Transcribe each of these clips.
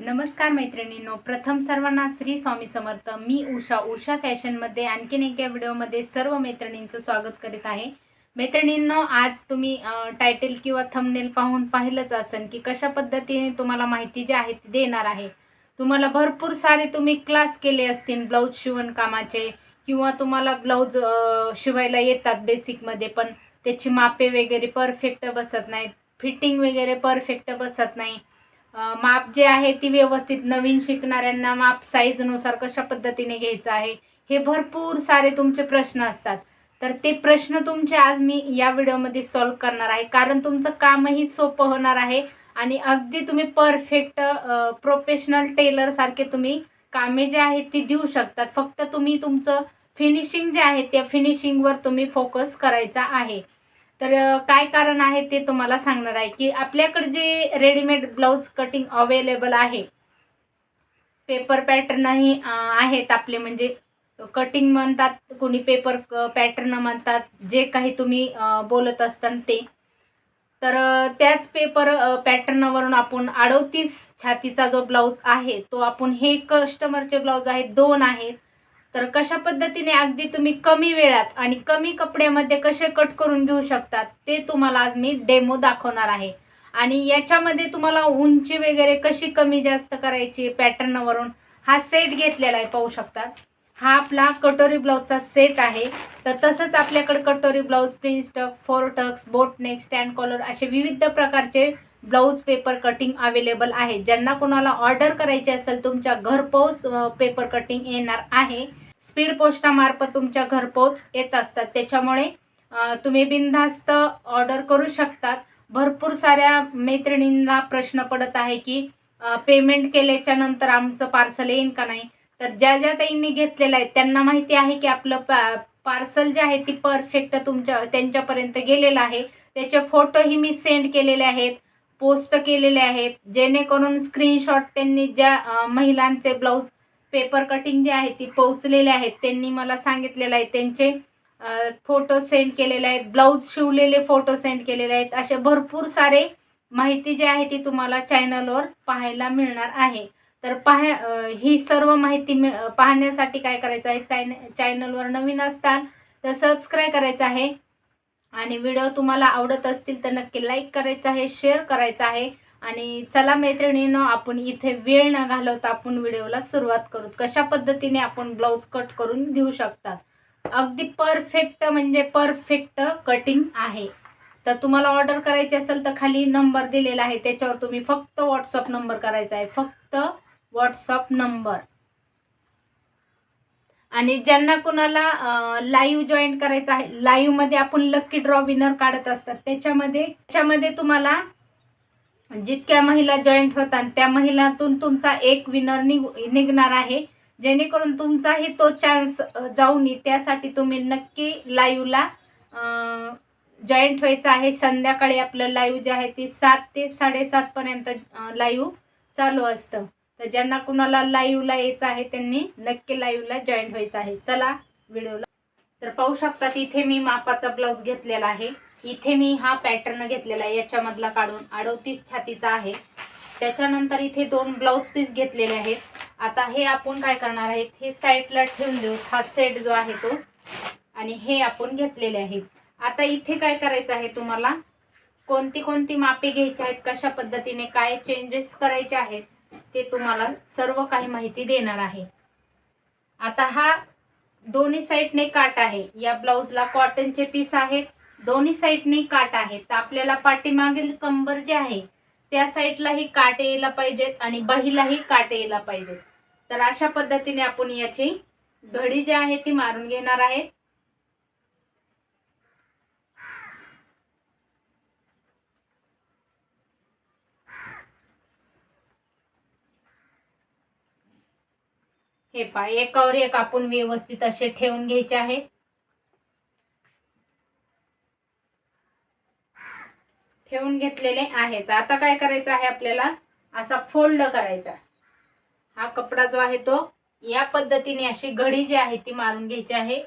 नमस्कार मैत्रिणींनो. प्रथम सर्वांना श्री स्वामी समर्थ. मी उषा उषा फॅशनमध्ये आणखीन एका व्हिडिओमध्ये सर्व मैत्रिणींचं स्वागत करीत आहे. मैत्रिणींनो आज तुम्ही टायटल किंवा थंबनेल पाहून पाहिलंच असेल की कशा पद्धतीने तुम्हाला माहिती जी आहे ती देणार आहे. तुम्हाला भरपूर सारे तुम्ही क्लास केले असतील ब्लाऊज शिवणकामाचे किंवा तुम्हाला ब्लाऊज शिवायला येतात बेसिकमध्ये पण त्याची मापे वगैरे परफेक्ट बसत नाहीत. फिटिंग वगैरे परफेक्ट बसत नाही. माप जे आहे ती व्यवस्थित नवीन शिकणाऱ्यांना माप साईजनुसार कशा पद्धतीने घ्यायचं आहे हे भरपूर सारे तुमचे प्रश्न असतात. तर ते प्रश्न तुमचे आज मी या व्हिडिओमध्ये सॉल्व करणार आहे. कारण तुमचं कामही सोपं होणार आहे आणि अगदी तुम्ही परफेक्ट प्रोफेशनल टेलर सारखे तुम्ही कामे जे आहेत ती देऊ शकतात. फक्त तुम्ही तुमचं फिनिशिंग जे आहे त्या फिनिशिंगवर तुम्ही फोकस करायचा आहे. तर काय कारण आहे ते तुम्हाला सांगणार आहे की आपल्याकडे जे रेडीमेड ब्लाऊज कटिंग अवेलेबल आहे पेपर पॅटर्नही आहेत आपले. म्हणजे कटिंग म्हणतात कोणी पेपर पॅटर्न म्हणतात जे काही तुम्ही बोलत असताना ते. तर त्याच पेपर पॅटर्नवरून आपण अडोतीस छातीचा जो ब्लाऊज आहे तो आपण हे कस्टमरचे ब्लाऊज आहेत दोन आहेत. तर कशा पद्धतीने अगदी तुम्ही कमी वेळात आणि कमी कपड्यामध्ये कसे कट करून घेऊ शकतात ते तुम्हाला आज मी डेमो दाखवणार आहे. आणि याच्यामध्ये तुम्हाला उंची वगैरे कशी कमी जास्त करायची पॅटर्नवरून हा सेट घेतलेला आहे पाहू शकतात. हा आपला कटोरी ब्लाऊजचा सेट आहे. तर तसंच आपल्याकडे कटोरी blouse prince tuck four tucks boat neck stand collar असे विविध प्रकारचे ब्लाऊज पेपर कटिंग अवेलेबल आहे. ज्यांना कोणाला ऑर्डर करायची असेल तुमच्या घरपोच पेपर कटिंग येणार आहे. स्पीड पोस्टामार्फत तुमच्या घरपोच येत असतात. त्याच्यामुळे तुम्ही बिनधास्त ऑर्डर करू शकतात. भरपूर साऱ्या मैत्रिणींना प्रश्न पडत आहे की पेमेंट केल्याच्यानंतर आमचं पार्सल येईन का नाही? तर ज्या ज्या ताईंनी घेतलेलं आहे त्यांना माहिती आहे की आपलं पार्सल जे आहे ती परफेक्ट तुमच्या त्यांच्यापर्यंत गेलेलं आहे. त्याचे फोटोही मी सेंड केलेले आहेत. पोस्ट केलेले आहेत. जेणेकरून स्क्रीनशॉट त्यांनी ज्या महिलांचे ब्लाऊज पेपर कटिंग जे आहे ती पोहोचलेले आहेत. त्यांनी मला सांगितलेलं आहे. त्यांचे फोटो सेंड केलेले आहेत. ब्लाऊज शिवलेले फोटो सेंड केलेले आहेत. असे भरपूर सारे माहिती जी आहे ती तुम्हाला चॅनलवर पाहायला मिळणार आहे. तर पाहा ही सर्व माहिती मिळ पाहण्यासाठी काय करायचं आहे? चॅन चॅनलवर नवीन असताल तर सबस्क्राईब करायचं आहे. आणि व्हिडिओ तुम्हाला आवडत असतील तर नक्की लाईक करायचं आहे शेअर करायचं आहे. आणि चला मैत्रिणीनं आपण इथे वेळ न घालवता आपण व्हिडिओला सुरुवात करू. कशा पद्धतीने आपण ब्लाऊज कट करून घेऊ शकतात अगदी परफेक्ट म्हणजे परफेक्ट कटिंग आहे. तर तुम्हाला ऑर्डर करायची असेल तर खाली नंबर दिलेला आहे. त्याच्यावर तुम्ही फक्त व्हॉट्सअप नंबर करायचा आहे. फक्त व्हॉट्सअप नंबर. आणि ज्यांना कुणाला लाईव्ह जॉईन करायचं आहे लाईव्हमध्ये आपण लक्की ड्रॉ विनर काढत असतात. त्याच्यामध्ये त्याच्यामध्ये तुम्हाला जितक्या महिला जॉईंट होतात त्या महिलातून तुमचा एक विनर निघ निघणार आहे. जेणेकरून तुमचाही तो चान्स जाऊन त्यासाठी तुम्ही नक्की लाईव्हला जॉईंट व्हायचं आहे. संध्याकाळी आपलं लाईव्ह जे आहे ते सात ते साडेसातपर्यंत लाईव्ह चालू असतं. तर ज्यांना कुणाला लाईव्हला यायचं आहे त्यांनी नक्की लाईव्हला जॉईन व्हायचं आहे. चला व्हिडिओला तर पाहू शकतात इथे मी मापाचा ब्लाऊज घेतलेला आहे. इथे मी हा पॅटर्न घेतलेला आहे याच्यामधला काढून अडोतीस छातीचा आहे. त्याच्यानंतर इथे दोन ब्लाऊज पीस घेतलेले आहेत. आता हे आपण काय करणार आहेत हे साईडला ठेवून देऊ. हा सेट जो आहे तो. आणि हे आपण घेतलेले आहेत. आता इथे काय करायचं आहे तुम्हाला? कोणती कोणती मापे घ्यायची आहेत कशा पद्धतीने काय चेंजेस करायचे आहेत ते तुम्हाला सर्व काही माहिती देणार आहे. आता हा दोन्ही साईडने काट आहे. या ब्लाऊजला कॉटनचे पीस आहेत. दोन्ही साईडने काट आहेत. तर आपल्याला पाठीमागील कंबर जे आहे त्या साईडलाही काट यायला पाहिजेत आणि बाहीलाही काट यायला पाहिजेत. तर अशा पद्धतीने आपण याची घडी जी आहे ती मारून घेणार आहे. हे पाय एकावर एक आपण व्यवस्थित असे ठेवून घ्यायचे आहे. ठेवून घेतलेले आहेत आता काय करायचं आहे आपल्याला? असा फोल्ड करायचा. हा कपडा जो आहे तो या पद्धतीने अशी घडी जी आहे ती मारून घ्यायची आहे.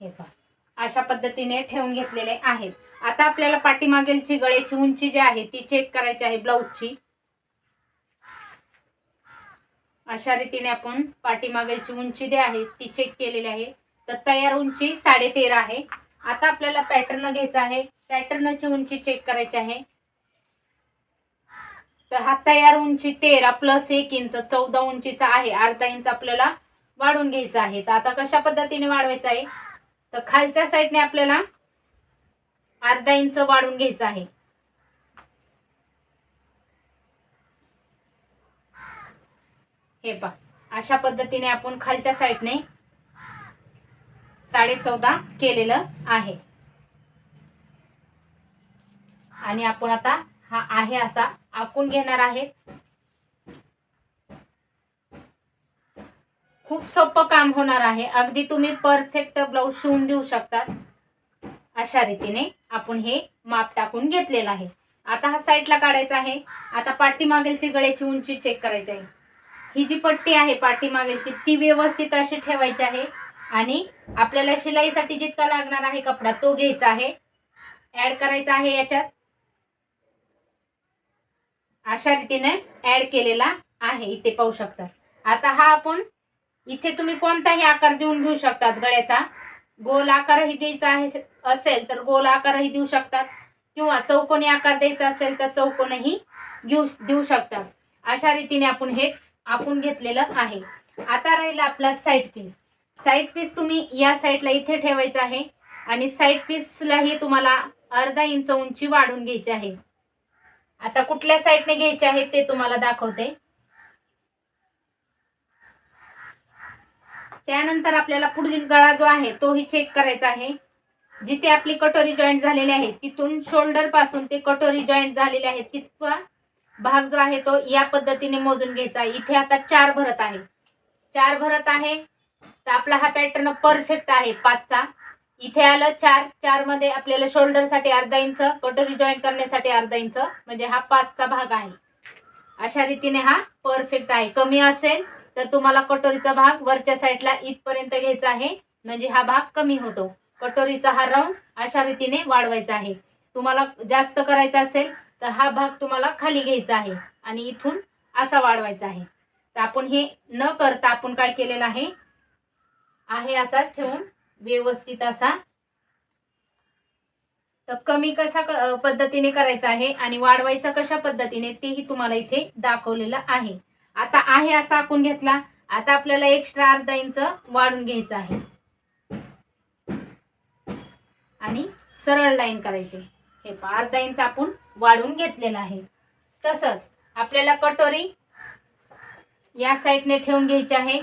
हे पहा. अशा पद्धतीने ठेवून घेतलेले आहेत. आता आपल्याला पाठीमागेलची गळ्याची उंची जी आहे ती चेक करायची आहे ब्लाऊजची. अशा रीतीने आपण पाठीमागेलची उंची जी आहे ती चेक केलेली आहे. तर तयार उंची साडे तेरा आहे. आता आपल्याला पॅटर्न घ्यायचा आहे. पॅटर्नची उंची चेक करायची आहे. तर हा तयार उंची तेरा प्लस एक इंच चौदा उंचीचा आहे. अर्धा इंच आपल्याला वाढून घ्यायचा आहे. तर आता कशा पद्धतीने वाढवायचा आहे? तर खालच्या साईडने आपल्याला अर्धा इंच वाढून घ्यायचं आहे. हे पा अशा पद्धतीने आपण खालच्या साईडने साडे चौदा केलेलं आहे. आणि आपण आता हा आहे असा आखून घेणार आहे. खूप सोपं काम होणार आहे. अगदी तुम्ही परफेक्ट ब्लाऊज शिवून देऊ शकतात. अशा रीतीने आपण हे माप टाकून घेतलेलं आहे. आता हा साईडला काढायचा आहे. आता पाठीमागेलची गळ्याची उंची चेक करायची आहे. ही जी पट्टी आहे पाठीमागेलची ती व्यवस्थित अशी ठेवायची आहे. आणि आपल्याला शिलाईसाठी जितका लागणार आहे कपडा तो घ्यायचा आहे. ऍड करायचा आहे याच्यात. अशा रीतीने ऍड केलेला आहे. इथे पाहू शकता. आता हा आपण इथे तुम्ही कोणताही आकार देऊन घेऊ शकतात गळ्याचा. गोल आकारही द्यायचा आहे असेल तर गोल आकारही देऊ शकतात. किंवा चौकोनी आकार द्यायचा असेल तर चौकोनही घेऊ देऊ शकतात. अशा रीतीने आपण हे आखून घेतलेलं आहे. आता राहिला आपला साईड पीस साईड पीस तुम्ही या साईडला इथे ठेवायचा आहे. आणि साईड पीसलाही तुम्हाला अर्धा इंच उंची वाढून घ्यायची आहे. आता कुठल्या साईडने घ्यायचे आहे ते तुम्हाला दाखवते. त्यानंतर आपल्याला पुढील गळा जो आहे तोही चेक करायचा आहे. जिथे आपली कटोरी जॉईंट झालेली आहे तिथून शोल्डरपासून ते कटोरी जॉईंट झालेले आहे तिथपा भाग जो आहे तो या पद्धतीने मोजून घ्यायचा. आहे इथे आता चार भरत आहे. चार भरत आहे. तर आपला हा पॅटर्न परफेक्ट आहे पाचचा. इथे आलं चार. चारमध्ये आपल्याला शोल्डरसाठी अर्धा इंच कटोरी जॉईंट करण्यासाठी अर्धा इंच म्हणजे हा पाचचा भाग आहे. अशा रीतीने हा परफेक्ट आहे. कमी असेल तर तुम्हाला कटोरीचा भाग वरच्या साईडला इथपर्यंत घ्यायचा आहे. म्हणजे हा भाग कमी होतो. कटोरीचा हा राऊंड अशा रीतीने वाढवायचा आहे. तुम्हाला जास्त करायचा असेल तर हा भाग तुम्हाला खाली घ्यायचा आहे आणि इथून असा वाढवायचा आहे. तर आपण हे न करता आपण काय केलेलं आहे? आहे असाच ठेवून व्यवस्थित असा. तर कमी कशा क- पद्धतीने करायचा आहे आणि वाढवायचा कशा पद्धतीने तेही तुम्हाला इथे दाखवलेलं आहे. आता आहे असा आखून घेतला. आता आपल्याला एक्स्ट्रा अर्धा इंच वाढून घ्यायचं आहे. आणि सरळ लाईन करायची. हे पहा अर्धा इंच आपण वाढून घेतलेलं आहे. तसंच आपल्याला कटोरी या साईडने ठेवून घ्यायची आहे.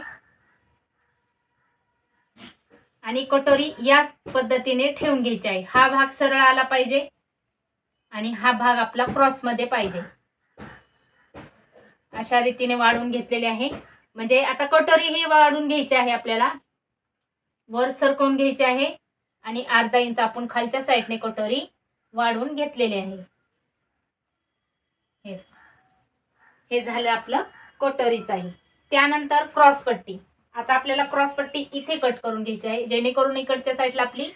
आणि कटोरी या पद्धतीने ठेवून घ्यायची आहे. हा भाग सरळ आला पाहिजे आणि हा भाग आपला क्रॉसमध्ये पाहिजे. अशा रीतीने वाढून घेतलेले आहे. म्हणजे आता कटोरी ही वाढून घ्यायची आहे आपल्याला. वर सरकवून घ्यायची आहे. आणि अर्धा इंच आपण खालच्या साईडने कटोरी वाढवून घेतलेली आहे. हे. हे झालं आपलं कटोरीचं आहे. त्यानंतर क्रॉस पट्टी. आता आपल्याला क्रॉस पट्टी इथे कट करून घ्यायची आहे. जेणेकरून इकडच्या साईडला आपली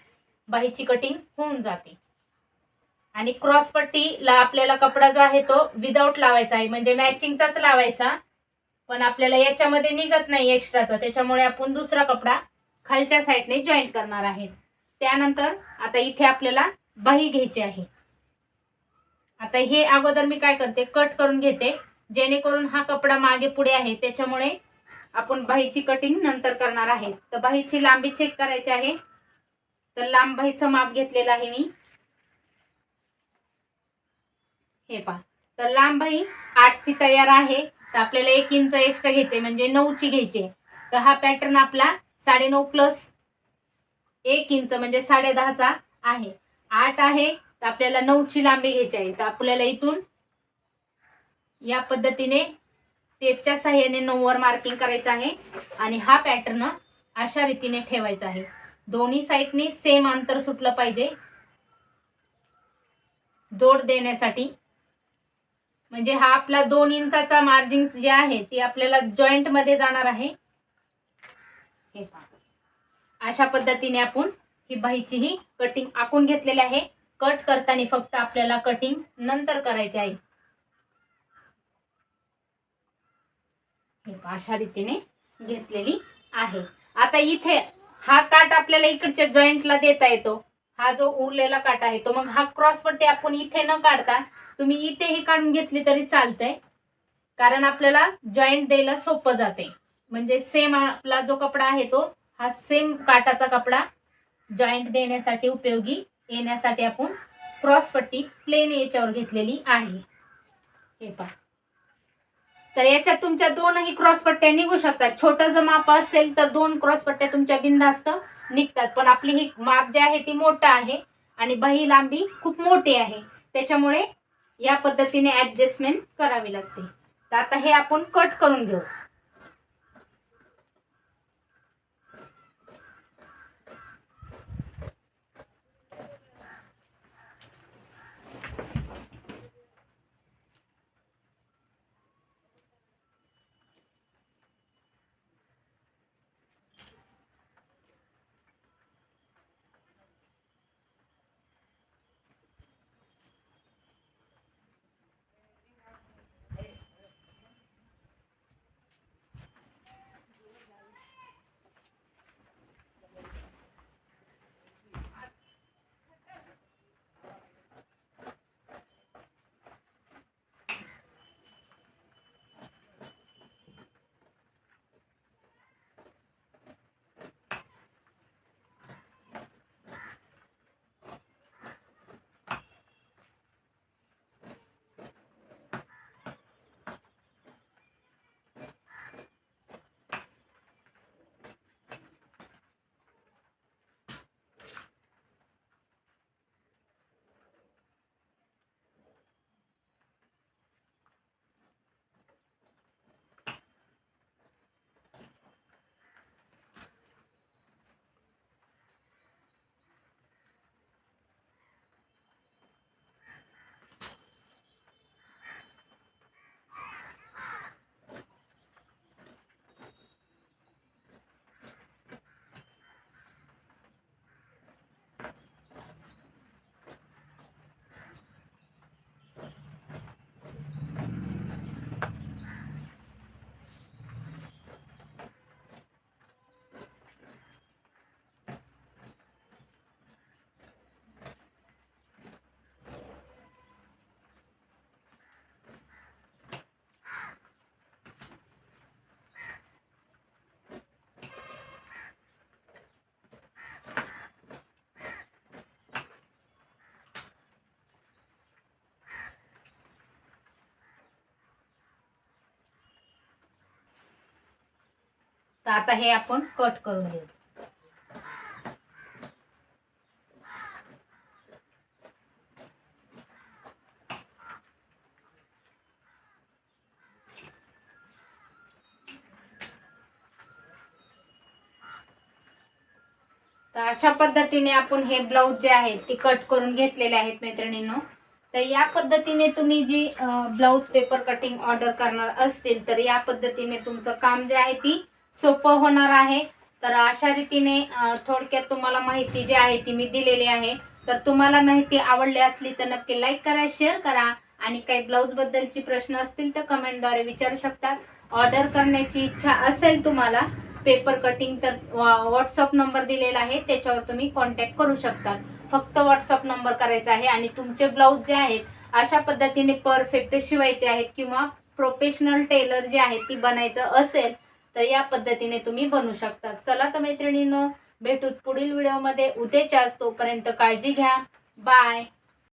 बाहीची कटिंग होऊन जाते. आणि क्रॉस पट्टीला आपल्याला कपडा जो आहे तो विदाऊट लावायचा आहे. म्हणजे मॅचिंगचाच लावायचा. पण आपल्याला याच्यामध्ये निघत नाही एक्स्ट्राचा त्याच्यामुळे आपण दुसरा कपडा खालच्या साईडने जॉईंट करणार आहे. त्यानंतर आता इथे आपल्याला बाही घ्यायची आहे. आता हे अगोदर मी काय करते कट करून घेते. जेणेकरून हा कपडा मागे पुढे आहे. त्याच्यामुळे आपण बाहीची कटिंग नंतर करणार आहे. तर बाहीची लांबी चेक करायची आहे. तर लांब बाहीचं माप घेतलेलं आहे मी. हे पहा. तर लांब आठची तयार आहे. तर आपल्याला एक इंच एक्स्ट्रा घ्यायचे म्हणजे नऊची घ्यायची. तर हा पॅटर्न आपला साडेनऊ प्लस एक इंच म्हणजे साडे दहाचा आहे. आठ आहे तर आपल्याला नऊची लांबी घ्यायची आहे. तर आपल्याला इथून या पद्धतीने टेपच्या साह्याने नऊवर मार्किंग करायचं आहे. आणि हा पॅटर्न अशा रीतीने ठेवायचा आहे. दोन्ही साईडने सेम अंतर सुटलं पाहिजे. जोड देण्यासाठी म्हणजे हा आपला दोन इंचाचा मार्जिन जे आहे ती आपल्याला जॉईंटमध्ये जाणार आहे. हे अशा पद्धतीने आपण ही बाहीची ही कटिंग आखून घेतलेली आहे. कट करताना फक्त आपल्याला कटिंग नंतर करायची आहे. हे अशा रीतीने घेतलेली आहे. आता इथे हा काट आपल्याला इकडच्या जॉईंटला देता येतो. हा जो उरलेला काटा आहे तो मग हा क्रॉस पट्टी आपण इथे न काढता तुम्ही इथेही काढून घेतली तरी चालतंय. कारण आपल्याला जॉईंट द्यायला सोपं जाते म्हणजे सेम आपला जो कपडा आहे तो हा सेम काटाचा कपडा जॉईंट देण्यासाठी उपयोगी येण्यासाठी आपण क्रॉस पट्टी प्लेन याच्यावर घेतलेली आहे. हे पहा. तर याच्यात तुमच्या दोनही क्रॉस पट्ट्या निघू शकतात. छोटं जर माप असेल तर दोन क्रॉस पट्ट्या तुमच्या बिंदास्त निघतात. पण आपली ही माप जी आहे ती मोठं आहे आणि बाही लांबी खूप मोठी आहे. त्याच्यामुळे या पद्धतीने ऍडजस्टमेंट करावी लागते. तर आता हे आपण कट करून घेऊ. तर आता हे आपण कट करून घेऊ. तर अशा पद्धतीने आपण हे ब्लाऊज जे आहेत ते कट करून घेतलेले आहेत मैत्रिणींनो. तर या पद्धतीने तुम्ही जी ब्लाऊज पेपर कटिंग ऑर्डर करणार असतील तर या पद्धतीने तुमचं काम जे आहे ती सोपं होणार आहे. तर अशा रीतीने थोडक्यात तुम्हाला माहिती जी आहे ती मी दिलेली आहे. तर तुम्हाला माहिती आवडली असली तर नक्की लाईक करा शेअर करा आणि काही ब्लाऊज बद्दलची प्रश्न असतील तर कमेंटद्वारे विचारू शकतात. ऑर्डर करण्याची इच्छा असेल तुम्हाला पेपर कटिंग तर व्हॉट्सअप नंबर दिलेला आहे. त्याच्यावर तुम्ही कॉन्टॅक्ट करू शकता फक्त व्हॉट्सअप नंबर करायचा आहे आणि तुमचे ब्लाऊज जे आहेत अशा पद्धतीने परफेक्ट शिवायचे आहेत किंवा प्रोफेशनल टेलर जे आहेत ती बनायचं असेल तर या पद्धतीने तुम्ही बनवू शकता. चला तर मैत्रिणींनो भेटूत पुढील व्हिडिओमध्ये उद्याच्याच तोपर्यंत काळजी घ्या. बाय